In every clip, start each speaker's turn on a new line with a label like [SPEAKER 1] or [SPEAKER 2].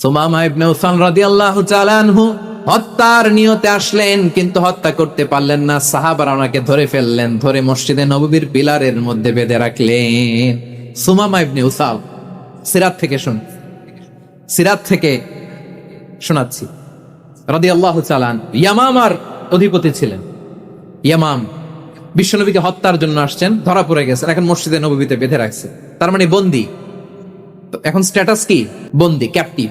[SPEAKER 1] সুমামা ইবনে উসাল রাদিয়াল্লাহু তাআলা আনহু হত্যার নিয়তে আসলেন, কিন্তু হত্যা করতে পারলেন না। সাহাবারা ওনাকে ধরে ফেললেন, ধরে মসজিদে নববীর পিলারের মধ্যে বেঁধে রাখলেন। সুমামা ইবনে উসাল সিরাত থেকে শুন, সিরাত থেকে শোনাচ্ছি। রাদিয়াল্লাহু তাআলা আনহু। ইয়ামামার অধিপতি ছিলেন। ইয়ামাম, বিশ্বনবীকে হত্যার জন্য আসছেন, ধরা পড়ে গেছেন, এখন মসজিদে নববীতে বেঁধে রাখছে তার মানে বন্দি। এখন স্ট্যাটাস কি? বন্দি ক্যাপটিভ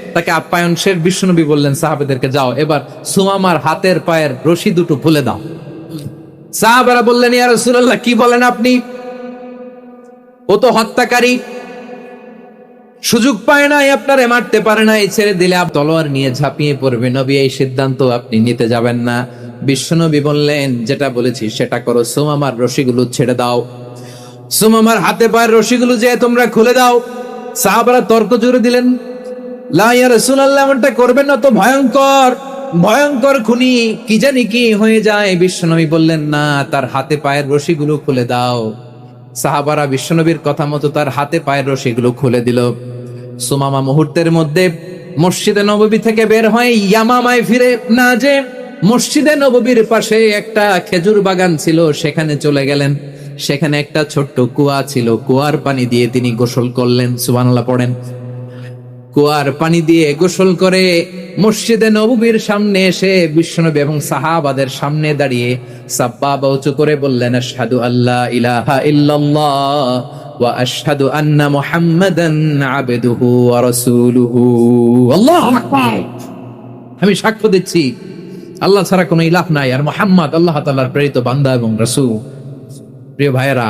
[SPEAKER 1] তাকে আপ্যায়ন শেষ বিশ্বনবী বললেন, সাহাবেদেরকে যাও, এবার সুমামার হাতের পায়ের রশি দুটো খুলে দাও। সাহাবারা বললেন, ইয়া রাসূলুল্লাহ, কি বলেন আপনি? ও তো হত্যাকারী। সুযোগ পায় নাই, আপনারে মারতে পারে নাই, ছেড়ে দিলে তলোয়ার নিয়ে ঝাঁপিয়ে পড়বে। নবী, এই সিদ্ধান্ত আপনি নিতে যাবেন না। বিশ্বনবী বললেন, যেটা বলেছি, সেটা করো। সুমামার রশিগুলো ছেড়ে দাও। সুমামার হাতে পায়ের রশিগুলো যে তোমরা খুলে দাও। সাহাবারা তর্ক জুড়ে দিলেন। করবেন তো ভয়ঙ্কর ভয়ঙ্কর খুনি কি জানি কি হয়ে যায়। বিশ্বনবী বললেন, না, তার হাতে পায়ের রশিগুলো খুলে দাও। সাহাবারা বিশ্বনবীর কথা মতো তার হাতে পায়ের রশিগুলো খুলে সুমামা মুহূর্তের মধ্যে মসজিদে নববী থেকে বের হয় ইয়ামামায় ফিরে না যে মসজিদে নববীর পাশে একটা খেজুর বাগান ছিল, সেখানে চলে গেলেন। সেখানে একটা ছোট্ট কুয়া ছিল, কুয়ার পানি দিয়ে তিনি গোসল করলেন। সুবহানাল্লাহ পড়েন। কুয়ার পানি দিয়ে গোসল করে মসজিদে নববীর সামনে এসে বিশ্বনবী এবং সাহাবাদের সামনে দাঁড়িয়ে সাব্বাবা উঁচু করে বললেন, আশহাদু আল্লাহ ইলাহা ইল্লাল্লাহ ওয়া আমি সাক্ষ্য দিচ্ছি, আল্লাহ ছাড়া কোনো ইলাহ নাই। আর মুহাম্মদ আল্লাহ প্রেরিত বান্দা এবং রাসূল। প্রিয় ভাইয়েরা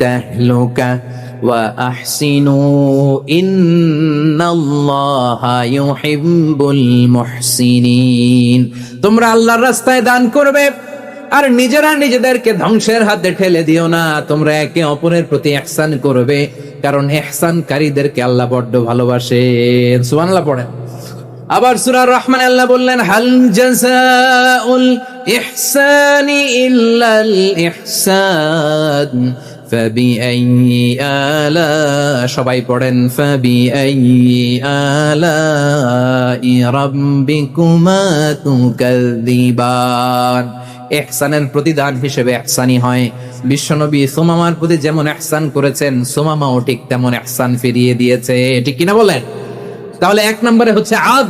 [SPEAKER 1] التهلكة وأحسنوا إن الله يحب المحسنين তোমরা আল্লাহর রাস্তায় দান করবে আর নিজেরা নিজেদেরকে ধ্বংসের হাতে ঠেলে দিও না তোমরা একে অপরের প্রতি ইহসান করবে কারণ ইহসানকারীদেরকে আল্লাহ বড্ড ভালোবাসেন সুবহানাল্লাহ পড়েন আবার সূরা রহমান আল্লাহ বললেন হাল জাযাউল ইহসানি ইল্লাল ইহসান ফাবি আলা সবাই পড়েন ফাবি আলা রাব্বিকুমা তুকাযযিবান এহসানের প্রতিদান হিসেবে এহসানি হয়। বিশ্বনবী সোমামার প্রতি যেমন এহসান করেছেন, সোমামাও ঠিক তেমন এহসান ফিরিয়ে দিয়েছে। ঠিক কিনা বলেন? তাহলে এক নম্বরে হচ্ছে আদ,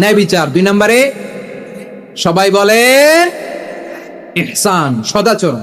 [SPEAKER 1] ন্যায় বিচার। দুই নম্বরে সবাই বলে এহসান, সদাচরণ।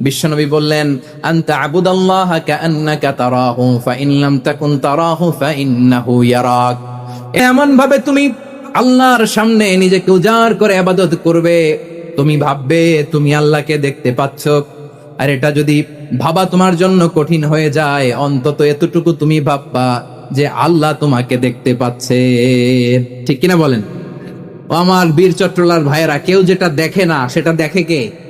[SPEAKER 1] বিশ্বনবী বললেন, আনতা আবুদাল্লাহ কাআন্নাকা তারাহু ফাইন লাম তাকুন তারাহু ফাইন্নাহু ইয়ারাক। এমন ভাবে তুমি আল্লাহর সামনে নিজেকে উজাড় করে ইবাদত করবে। তুমি ভাববে, তুমি আল্লাহকে দেখতে পাচ্ছ। আর এটা যদি ভাবা তোমার জন্য কঠিন হয়ে যায়, অন্তত এতটুকু তুমি ভাববা যে আল্লাহ তোমাকে দেখতে পাচ্ছে। ঠিক কিনা বলেন? আমার বীর চট্টলার ভাইয়েরা, কেউ যেটা দেখে না, সেটা দেখে কে?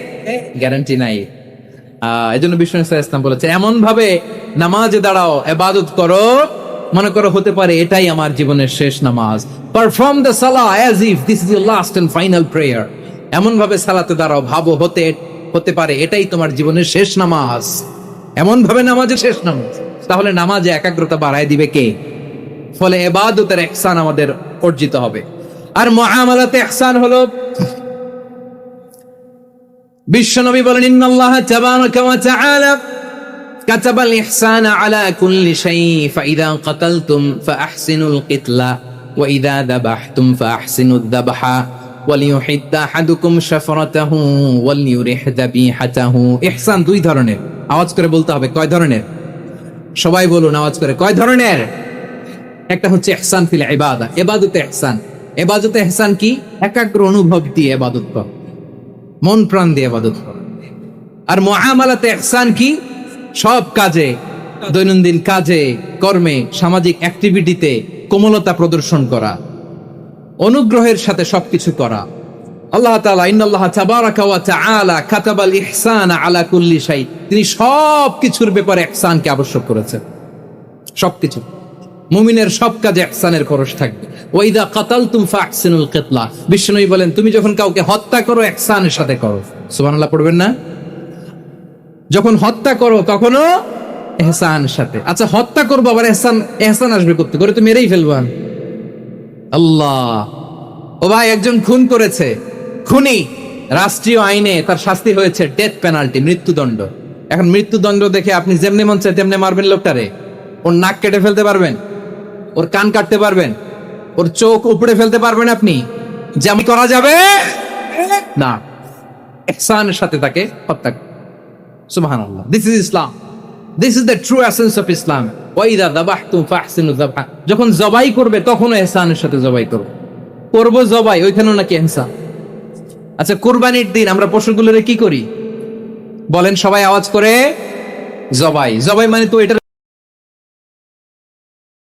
[SPEAKER 1] গ্যারান্টি নাই। আহ এই জন্য বিষ্ণু ইসলাম বলেছে এমন ভাবে নামাজে দাঁড়াও এবাদত করো, মনে করো হতে পারে এটাই আমার জীবনের শেষ নামাজ। পারফর্ম দ্য সালা as if this is your last and final prayer এমন ভাবে সালাতে দাঁড়াও, ভাবো হতে হতে পারে এটাই তোমার জীবনের শেষ নামাজ। এমন ভাবে নামাজে শেষ নামাজ। তাহলে নামাজে একাগ্রতা বাড়ায় দিবে কে? ফলে এবাদতের একসান আমাদের অর্জিত হবে। আর মুআমালাতে একসান হলো বিশ্বনবী বলেন, ইন্নাল্লাহ তাবারাকা ওয়া তাআলা কাতাবাল ইহসানা আলা কুল্লি শাই ফাইদা কাতালতুম ফাহসিনুল কিতলা, ওয়া ইদা দাবাহতুম ফাহসিনুদ দাবহা ওয়ালিউহিদ্দা আহাদুকুম শাফরাতাহু ওয়ালিউরিহ দাবিহাতাহু। ইহসান দুই ধরনের। আওয়াজ করে বলতে হবে, কয় ধরনের? সবাই বলুন, আওয়াজ করে, কয় ধরনের? একটা হচ্ছে ইহসান ফিল ইবাদা, ইবাদতে ইহসান। ইবাদতে ইহসান কি? একাগ্র অনুভব দিয়ে ইবাদত করা। মন প্রাণ দিয়ে ইবাদত কর। আর মুআমালাতে ইহসান কি? সব কাজে, দৈনন্দিন কাজে, কর্মে, সামাজিক অ্যাক্টিভিটিতে কোমলতা প্রদর্শন করা। অনুগ্রহের সাথে সবকিছু করা। আল্লাহ তাআলা ইন্নাল্লাহ তাবারাকা ওয়া তাআলা কাতাবাল ইহসান আলা কুল্লি শাই। তিনি সব কিছুর ব্যাপারে ইহসানকে আবশ্যক করেছেন। সবকিছু। মুমিনের সব কাজে ইহসানের খরচ থাকবে। ওয়াইদা কাতালতুম ফাহসিনুল কিতলা। বিষ্ণুই বলেন, তুমি যখন কাউকে হত্যা করো ইহসানের সাথে করো। সুবহানাল্লাহ, পড়বেন না? যখন হত্যা করো তখনও এহসান সাথে। আচ্ছা হত্যা করব, আবার এহসান এহসান আসবে করতে করে তো মেরেই ফেলবান আল্লাহ। ও ভাই, একজন খুন করেছে। খুনি। রাষ্ট্রীয় আইনে তার শাস্তি হয়েছে ডেথ পেনাল্টি, মৃত্যুদণ্ড। এখন মৃত্যুদণ্ড দেখে আপনি যেমনি মন চায়, তেমনি মারবেন লোকটারে। ওর নাক কেটে ফেলতে পারবেন? ওর কান কাটতে পারবেন, ওর চোখ উপড়ে ফেলতে পারবেন আপনি। যেমন করা যাবে? না। এহসানের সাথে তাকে হত্যা this is Islam this is the true essence of Islam ওয়াইদা ফাহসিনু যাবহা। যখন জবাই করবে, তখনও এহসানের সাথে জবাই করো। করব জবাই, ওইখানেও নাকি এহসান। আচ্ছা কুরবানির দিন আমরা পশুগুলোরে কি করি? বলেন সবাই আওয়াজ করে, জবাই। জবাই মানে তো এটা